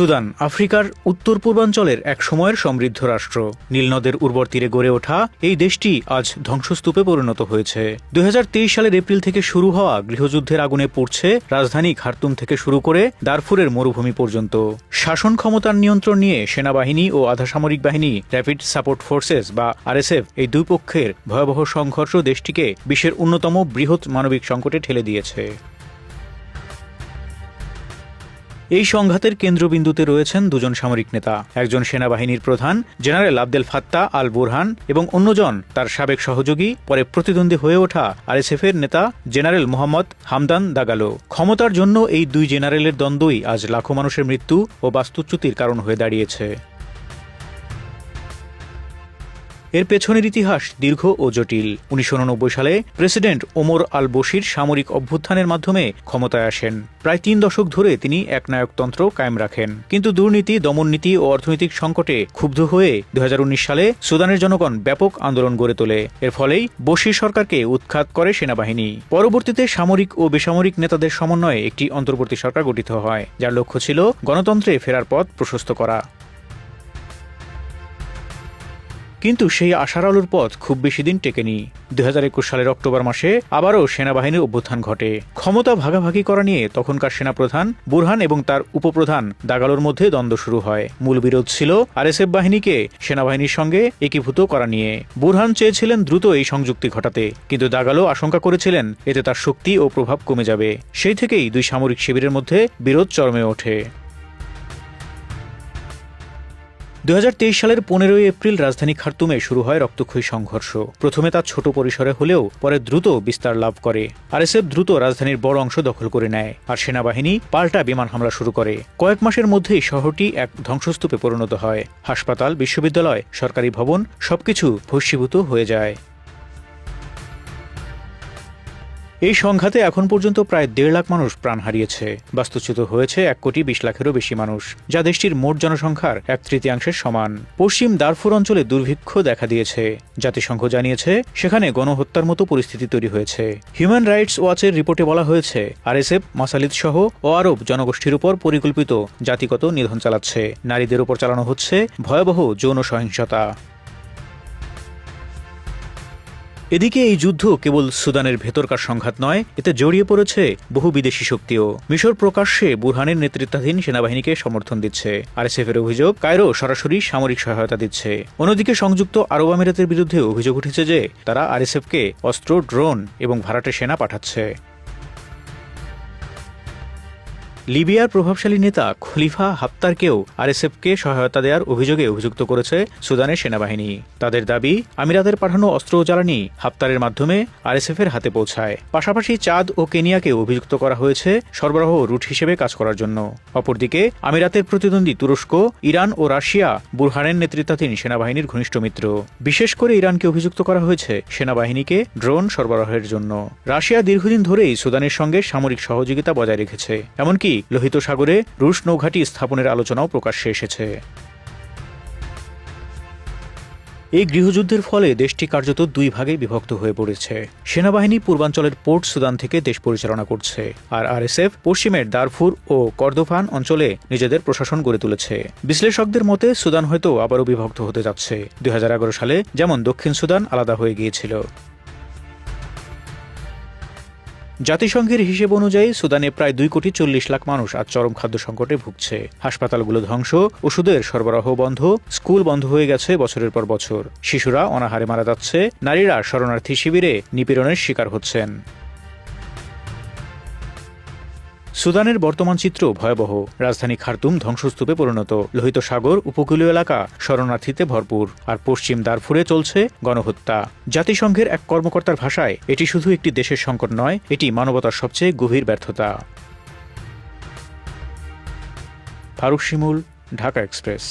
Sudan, আফ্রিকার উত্তর পূর্বাঞ্চলের এক সময়ের সমৃদ্ধ রাষ্ট্র। নীলনদের উর্বর তীরে গড়ে ওঠা এই দেশটি আজ ধ্বংসস্তূপে পরিণত হয়েছে। দুই হাজার তেইশ সালের এপ্রিল থেকে শুরু হওয়া গৃহযুদ্ধের আগুনে পড়ছে রাজধানী খার্তুম থেকে শুরু করে দারফুরের মরুভূমি পর্যন্ত। শাসন ক্ষমতার নিয়ন্ত্রণ নিয়ে সেনাবাহিনী ও আধাসামরিক বাহিনী, র্যাপিড সাপোর্ট ফোর্সেস বা আরএসএফ এই দুই পক্ষের ভয়াবহ সংঘর্ষ দেশটিকে বিশ্বের অন্যতম বৃহৎ মানবিক সংকটে ঠেলে দিয়েছে। এই সংঘাতের কেন্দ্রবিন্দুতে রয়েছেন দুজন সামরিক নেতা। একজন সেনাবাহিনীর প্রধান, general Abdel Fattah al Burhan এবং অন্যজন তার সাবেক সহযোগী, পরে প্রতিদ্বন্দ্বী হয়ে ওঠা আর আরএসএফের নেতা, জেনারেল মোহাম্মদ হামদান দাগালো। ক্ষমতার জন্য এই দুই জেনারেলের দ্বন্দ্বই আজ লাখো মানুষের মৃত্যু ও বাস্তুচ্যুতির কারণ হয়ে দাঁড়িয়েছে। এর পেছনের ইতিহাস দীর্ঘ ও জটিল। উনিশশো উননব্বই সালে প্রেসিডেন্ট ওমর আল বশির সামরিক অভ্যুত্থানের মাধ্যমে ক্ষমতায় আসেন। প্রায় তিন দশক ধরে তিনি একনায়কতন্ত্র কায়েম রাখেন। কিন্তু দুর্নীতি, দমননীতি ও অর্থনৈতিক সংকটে ক্ষুব্ধ হয়ে দু হাজার উনিশ সালে সুদানের জনগণ ব্যাপক আন্দোলন গড়ে তোলে। এর ফলেই বশির সরকারকে উৎখাত করে সেনাবাহিনী। পরবর্তীতে সামরিক ও বেসামরিক নেতাদের সমন্বয়ে একটি অন্তর্বর্তী সরকার গঠিত হয়, যার লক্ষ্য ছিল গণতন্ত্রে ফেরার পথ প্রশস্ত করা। কিন্তু সেই আশার আলোর পথ খুব বেশি দিন টেকেনি। দু হাজার একুশ সালের অক্টোবর মাসে আবারও সেনাবাহিনীর অভ্যুত্থান ঘটে। ক্ষমতা ভাগাভাগি করা নিয়ে তখনকার সেনাপ্রধান, বুরহান এবং তার উপপ্রধান দাগালোর মধ্যে দ্বন্দ্ব শুরু হয়। মূল বিরোধ ছিল আরএসএফ বাহিনীকে সেনাবাহিনীর সঙ্গে একীভূত করা নিয়ে। বুরহান চেয়েছিলেন দ্রুত এই সংযুক্তি ঘটাতে, কিন্তু দাগালো আশঙ্কা করেছিলেন এতে তার শক্তি ও প্রভাব কমে যাবে। সেই থেকেই দুই সামরিক শিবিরের মধ্যে বিরোধ চরমে ওঠে। দু হাজার তেইশ সালের পনেরোই এপ্রিল রাজধানী খার্তুমে শুরু হয় রক্তক্ষয়ী সংঘর্ষ। প্রথমে তা ছোট পরিসরে হলেও পরে দ্রুত বিস্তার লাভ করে। আরএসএফ দ্রুত রাজধানীর বড় অংশ দখল করে নেয় আর সেনাবাহিনী পাল্টা বিমান হামলা শুরু করে। কয়েক মাসের মধ্যেই শহরটি এক ধ্বংসস্তূপে পরিণত হয়। হাসপাতাল, বিশ্ববিদ্যালয়, সরকারি ভবন সবকিছু ভস্মীভূত হয়ে যায়। এই সংঘাতে এখন পর্যন্ত প্রায় দেড় লাখ মানুষ প্রাণ হারিয়েছে। বাস্তুচ্যুত হয়েছে এক কোটি বিশ লাখেরও বেশি মানুষ, যা দেশটির মোট জনসংখ্যার এক তৃতীয়াংশের সমান। পশ্চিম দারফুর অঞ্চলে দুর্ভিক্ষ দেখা দিয়েছে। জাতিসংঘ জানিয়েছে, সেখানে গণহত্যার মতো পরিস্থিতি তৈরি হয়েছে। হিউম্যান রাইটস ওয়াচের রিপোর্টে বলা হয়েছে, আরএসএফ, মাসালিদ সহ ও আরব জনগোষ্ঠীর উপর পরিকল্পিত জাতিগত নিধন চালাচ্ছে। নারীদের উপর চালানো হচ্ছে ভয়াবহ যৌন সহিংসতা। এদিকে এই যুদ্ধ কেবল সুদানের ভেতরকার সংঘাত নয়, এতে জড়িয়ে পড়েছে বহু বিদেশি শক্তিও। মিশর প্রকাশ্যে বুরহানের নেতৃত্বাধীন সেনাবাহিনীকে সমর্থন দিচ্ছে। আর আরএসএফের অভিযোগ, কায়রো সরাসরি সামরিক সহায়তা দিচ্ছে। অন্যদিকে সংযুক্ত আরব আমিরাতের বিরুদ্ধে অভিযোগ উঠেছে যে, তারা আরএসএফকে অস্ত্র, ড্রোন এবং ভাড়াটে সেনা পাঠাচ্ছে। লিবিয়ার প্রভাবশালী নেতা খলিফা হাফতারকেও আরএসএফকে সহায়তা দেওয়ার অভিযোগে অভিযুক্ত করেছে সুদানের সেনাবাহিনী। তাদের দাবি, আমিরাতের পাঠানো অস্ত্র ও জ্বালানি হাফতারের মাধ্যমে আরএসএফের হাতে পৌঁছায়। পাশাপাশি চাঁদ ও কেনিয়াকে অভিযুক্ত করা হয়েছে সরবরাহ রুট হিসেবে কাজ করার জন্য। অপরদিকে, আমিরাতের প্রতিদ্বন্দ্বী তুরস্ক, ইরান ও রাশিয়া বুরহানের নেতৃত্বাধীন সেনাবাহিনীর ঘনিষ্ঠ মিত্র। বিশেষ করে ইরানকে অভিযুক্ত করা হয়েছে সেনাবাহিনীকে ড্রোন সরবরাহের জন্য। রাশিয়া দীর্ঘদিন ধরেই সুদানের সঙ্গে সামরিক সহযোগিতা বজায় রেখেছে। এমনকি লোহিত সাগরে রুশ নৌঘাটি স্থাপনের আলোচনাও প্রকাশ্যে এসেছে। এই গৃহযুদ্ধের ফলে দেশটি কার্যত দুই ভাগে বিভক্ত হয়ে পড়েছে। সেনাবাহিনী পূর্বাঞ্চলের পোর্ট সুদান থেকে দেশ পরিচালনা করছে, আর আরএসএফ পশ্চিমের দারফুর ও কর্দোফান অঞ্চলে নিজেদের প্রশাসন গড়ে তুলেছে। বিশ্লেষকদের মতে, সুদান হয়তো আবারও বিভক্ত হতে যাচ্ছে। দু হাজার এগারো সালে যেমন দক্ষিণ সুদান আলাদা হয়ে গিয়েছিল। জাতিসংঘের হিসেব অনুযায়ী সুদানে প্রায় দুই কোটি চল্লিশ লাখ মানুষ আজ চরম খাদ্য সংকটে ভুগছে। হাসপাতালগুলো ধ্বংস, ওষুধের সরবরাহ বন্ধ, স্কুল বন্ধ হয়ে গেছে বছরের পর বছর। শিশুরা অনাহারে মারা যাচ্ছে, নারীরা শরণার্থী শিবিরে নিপীড়নের শিকার হচ্ছেন। সুদানের বর্তমান চিত্র ভয়াবহ। রাজধানী খার্তুম ধ্বংসস্তূপে পরিণত। লোহিত সাগর, উপকূলীয় এলাকা শরণার্থীতে ভরপুর। আর পশ্চিম দারফুরে চলছে গণহত্যা। জাতিসংঘের এক কর্মকর্তার ভাষায়, এটি শুধু একটি দেশের সংকট নয়, এটি মানবতার সবচেয়ে গভীর ব্যর্থতা। ফারুক শিমুল, ঢাকা এক্সপ্রেস।